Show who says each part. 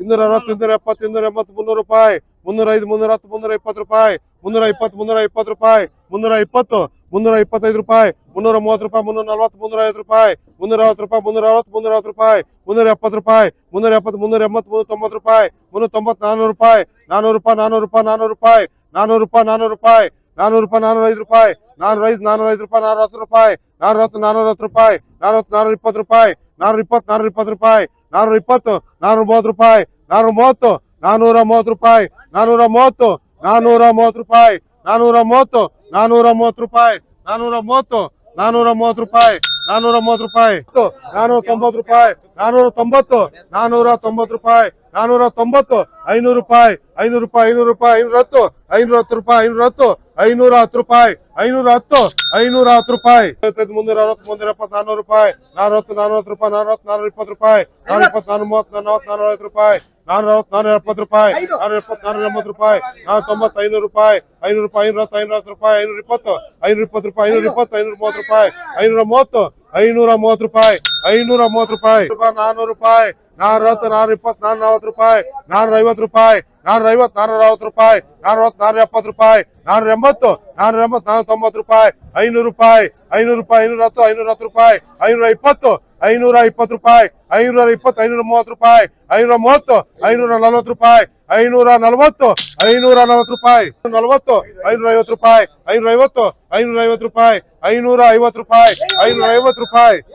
Speaker 1: ಇನ್ನೂರ ಅರವತ್ತು ಇನ್ನೂರ ಎಪ್ಪತ್ತು ಇನ್ನೂರ ಎಂಬತ್ತು ಮುನ್ನೂರು ರೂಪಾಯಿ ಮುನ್ನೂರ ಐದು ಮುನ್ನೂರ ಹತ್ತು ಮುನ್ನೂರ ಇಪ್ಪತ್ತು ರೂಪಾಯಿ ಮುನ್ನೂರ ಇಪ್ಪತ್ತು ಮುನ್ನೂರ ಇಪ್ಪತ್ತು ರೂಪಾಯಿ ಮುನ್ನೂರ ಇಪ್ಪತ್ತು ಮುನ್ನೂರ ಇಪ್ಪತ್ತೈದು ರೂಪಾಯಿ ಮುನ್ನೂರ ಮೂವತ್ತು ರೂಪಾಯಿ ಮುನ್ನೂರ ನಲ್ವತ್ತು ಮುನ್ನೂರ ಐವತ್ತು ರೂಪಾಯಿ ಮುನ್ನೂರ ಅರವತ್ತು ರೂಪಾಯಿ ಮುನ್ನೂರ ಅರವತ್ತು ಮುನ್ನೂರ ಅರವತ್ತು ರೂಪಾಯಿ ಮುನ್ನೂರ ಎಪ್ಪತ್ತು ರೂಪಾಯಿ ಮುನ್ನೂರ ಎಪ್ಪತ್ತು ಮುನ್ನೂರ ಎಂಬತ್ತು ಮುನ್ನೂರ ತೊಂಬತ್ತು ರೂಪಾಯಿ ಮುನ್ನೂರ ತೊಂಬತ್ತು ನಾನೂರು ರೂಪಾಯಿ ನಾನೂರು ರೂಪಾಯಿ ನಾನೂರು ರೂಪಾಯಿ ನಾನೂರು ರೂಪಾಯಿ ನಾನೂರು ರೂಪಾಯಿ ನಾನೂರು ರೂಪಾಯಿ ನಾನೂರು ರೂಪಾಯಿ ನಾನೂರ ಐದು ರೂಪಾಯಿ ನಾನೂರ ಐದು ನಾನೂರ ಐದು ರೂಪಾಯಿ ನಾನೂರ ಹತ್ತು ರೂಪಾಯಿ ನಾನೂರ ಹತ್ತು ನಾನೂರ ಹತ್ತು ರೂಪಾಯಿ ನಾನೂರ ನಾನೂರ ಇಪ್ಪತ್ತು ರೂಪಾಯಿ ನಾನೂರ ಇಪ್ಪತ್ತು ನಾನೂರ ಇಪ್ಪತ್ತು ರೂಪಾಯಿ, ನಾನೂರ ಇಪ್ಪತ್ತು, ನಾನೂರ ಮೂವತ್ತು ರೂಪಾಯಿ, ನಾನೂರ ಮೂವತ್ತು ನಾನೂರ ಮೂವತ್ತು ರೂಪಾಯಿ, ನಾನೂರ ಮೂವತ್ತು ನಾನೂರ ಮೂವತ್ತು ರೂಪಾಯಿ, ನಾನೂರ ಮೂವತ್ತು ನಾನೂರ ಮೂವತ್ತು ರೂಪಾಯಿ, ನಾನೂರ ಮೂವತ್ತು ನಾನೂರ ಮೂವತ್ತು ರೂಪಾಯಿ, ನಾನೂರ ಮೂವತ್ತು ರೂಪಾಯಿ, ನಾನೂರ ತೊಂಬತ್ತು ರೂಪಾಯಿ, ನಾನೂರ ತೊಂಬತ್ತು ನಾನೂರ ತೊಂಬತ್ತು ರೂಪಾಯಿ, ನಾನೂರ ತೊಂಬತ್ತು, ಐನೂರು ರೂಪಾಯಿ ಐನೂರು ರೂಪಾಯಿ ಐನೂರು ರೂಪಾಯಿ ಐನೂರ ಹತ್ತು ಐನೂರ ಹತ್ತು ರೂಪಾಯಿ ಐನೂರ ಹತ್ತು ಐನೂರ ಹತ್ತು ರೂಪಾಯಿ ಐನೂರ ಹತ್ತು ಐನೂರ ಹತ್ತು ರೂಪಾಯಿ. ಮುನ್ನೂರ ಅರವತ್ತು ಮುನ್ನೂರ ಎಪ್ಪತ್ತು ನಾನೂರು ರೂಪಾಯಿ. ನಾನೂರ ಹತ್ತು ನಾನೂರ ಹತ್ತು ರೂಪಾಯಿ ನಾನೂರ ಹತ್ತು ನಾನೂರ ಇಪ್ಪತ್ತು ರೂಪಾಯಿ. ನಾನೂರ ಇಪ್ಪತ್ತು ನಾನೂರ ಮೂವತ್ತು ನಾನೂರ ಹತ್ತು ನಾನೂರ ಐವತ್ತು ರೂಪಾಯಿ. ನಾನೂರ ಅರವತ್ತು ನಾನೂರ ಎಪ್ಪತ್ತು ರೂಪಾಯಿ. ನಾನೂರ ಎಪ್ಪತ್ತು ನಾನೂರ ಎಂಬತ್ತು ರೂಪಾಯಿ. ನಾನೂರ ತೊಂಬತ್ತು ಐನೂರು ರೂಪಾಯಿ. ಐನೂರು ರೂಪಾಯಿ ಐನೂರ ಐನೂರ ಹತ್ತು ರೂಪಾಯಿ. ಐನೂರ ಇಪ್ಪತ್ತು ಐನೂರ ಇಪ್ಪತ್ತು ರೂಪಾಯಿ. ಐನೂರ ಇಪ್ಪತ್ತು ಐನೂರ ಮೂವತ್ತು ರೂಪಾಯಿ. ಐನೂರ ಮೂವತ್ತು ಐನೂರ ಮೂವತ್ತು ರೂಪಾಯಿ ಐನೂರ ಮೂವತ್ತು ರೂಪಾಯಿ. ರೂಪಾಯಿ ನಾನೂರು ರೂಪಾಯಿ ನಾನೂರ ಹತ್ತು ನಾನೂರ ಇಪ್ಪತ್ತು ನಾನೂರ ನಲವತ್ತು ರೂಪಾಯಿ ನಾನೂರ ಐವತ್ತು ರೂಪಾಯಿ ನಾನೂರ ಐವತ್ತು ನಾನೂರ ಅರವತ್ತು ರೂಪಾಯಿ ನಾನೂರ ನಾನೂರ ಎಪ್ಪತ್ತು ರೂಪಾಯಿ ನಾನೂರ ಎಂಬತ್ತು ನಾನೂರ ಎಂಬತ್ತು ನಾನೂರ ತೊಂಬತ್ತು ರೂಪಾಯಿ, ಐನೂರು ರೂಪಾಯಿ ಐನೂರು ರೂಪಾಯಿ ಐನೂರ ಹತ್ತು ಐನೂರ ಹತ್ತು ರೂಪಾಯಿ ಐನೂರ ಇಪ್ಪತ್ತು ಐನೂರ ಇಪ್ಪತ್ತು ರೂಪಾಯಿ ಐನೂರ ಇಪ್ಪತ್ತು ಐನೂರ ಮೂವತ್ತು ರೂಪಾಯಿ ಐನೂರ ಮೂವತ್ತು ಐನೂರ ನಲವತ್ತು ರೂಪಾಯಿ ಐನೂರ ನಲವತ್ತು ಐನೂರ ನಲವತ್ತು ರೂಪಾಯಿ ನಲವತ್ತು ಐನೂರ ಐವತ್ತು ರೂಪಾಯಿ ಐನೂರ ಐವತ್ತು ಐನೂರ ಐವತ್ತು ರೂಪಾಯಿ. ಐನೂರ ಐವತ್ತು ರೂಪಾಯಿ ಐನೂರ ಐವತ್ತು ರೂಪಾಯಿ.